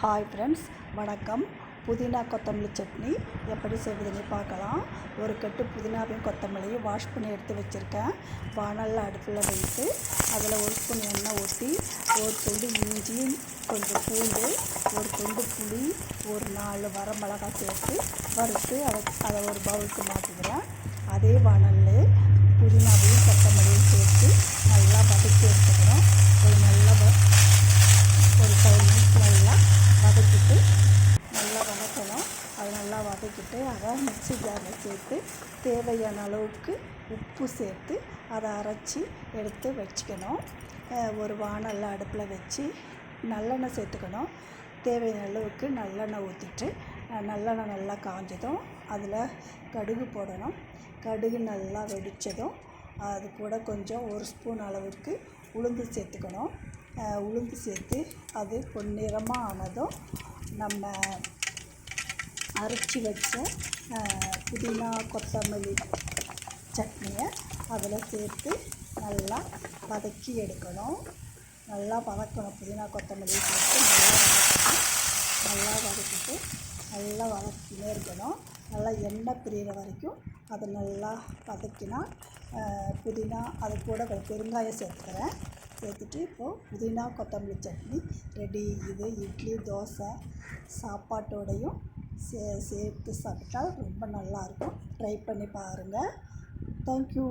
Hi friends வணக்கம். புதினா கொத்தமல்லி சட்னி எப்படி செய்வதுன்னு பார்க்கலாம். ஒரு கட்டு புதினாவையும் கொத்தமல்லியும் வாஷ் பண்ணி எடுத்து வச்சுருக்கேன். வானலில் அடுப்பில் வைத்து அதில் ஒரு ஸ்பூன் எண்ணெய் ஊற்றி ஒரு துண்டு இஞ்சி கொஞ்சம் பூண்டு ஒரு துண்டு புளி ஒரு நாலு வரமிளகாய் சேர்த்து வறுத்து அதை அதை ஒரு பவுலுக்கு மாற்றிக்கிறேன். அதே வானல்லே புதினாவையும் கொத்தமல்லியும் சேர்த்து நல்லா வதக்கி எடுத்துக்கிறோம் ஒரு நல்லா வ ஒரு ஃபைவ் மினிட்ஸ் நல்லா வதக்கிட்டு நல்லா வதக்கணும் அது நல்லா வதக்கிட்டு அதை மிக்ஸி ஜாரில் சேர்த்து தேவையான அளவுக்கு உப்பு சேர்த்து அதை அரைச்சி எடுத்து வச்சுக்கணும். ஒரு வானல்ல அடுப்பில் வச்சு நல்லெண்ணெய் சேர்த்துக்கணும். தேவையான அளவுக்கு நல்லெண்ணெய் ஊற்றிட்டு நல்லெண்ணெய் நல்லா காஞ்சதும் அதில் கடுகு போடணும். கடுகு நல்லா வெடித்ததும் அது கூட கொஞ்சம் ஒரு ஸ்பூன் அளவுக்கு உளுந்து சேர்த்துக்கணும். உளுந்து சேர்த்து அது பொன்னிறமாக ஆனதும் நம்ம அரைச்சி வச்ச புதினா கொத்தமல்லி சட்னியை அதில் சேர்த்து நல்லா வதக்கி எடுக்கணும். நல்லா வதக்கணும். புதினா கொத்தமல்லி சேர்த்து நல்லா வதக்கணும் நல்லா வதக்கிட்டு நல்லா வதக்கினே இருக்கணும். நல்லா எண்ணெய் பிரியிற வரைக்கும் அதை நல்லா வதக்கினா புதினா அது கூட பெருங்காயம் சேர்த்துக்கிறேன். சேர்த்துட்டு இப்போது புதினா கொத்தமல்லி சட்னி ரெடி. இது இட்லி தோசை சாப்பாட்டோடையும் சே சேர்த்து சாப்பிட்டா ரொம்ப நல்லாயிருக்கும். ட்ரை பண்ணி பாருங்கள் தேங்க்யூ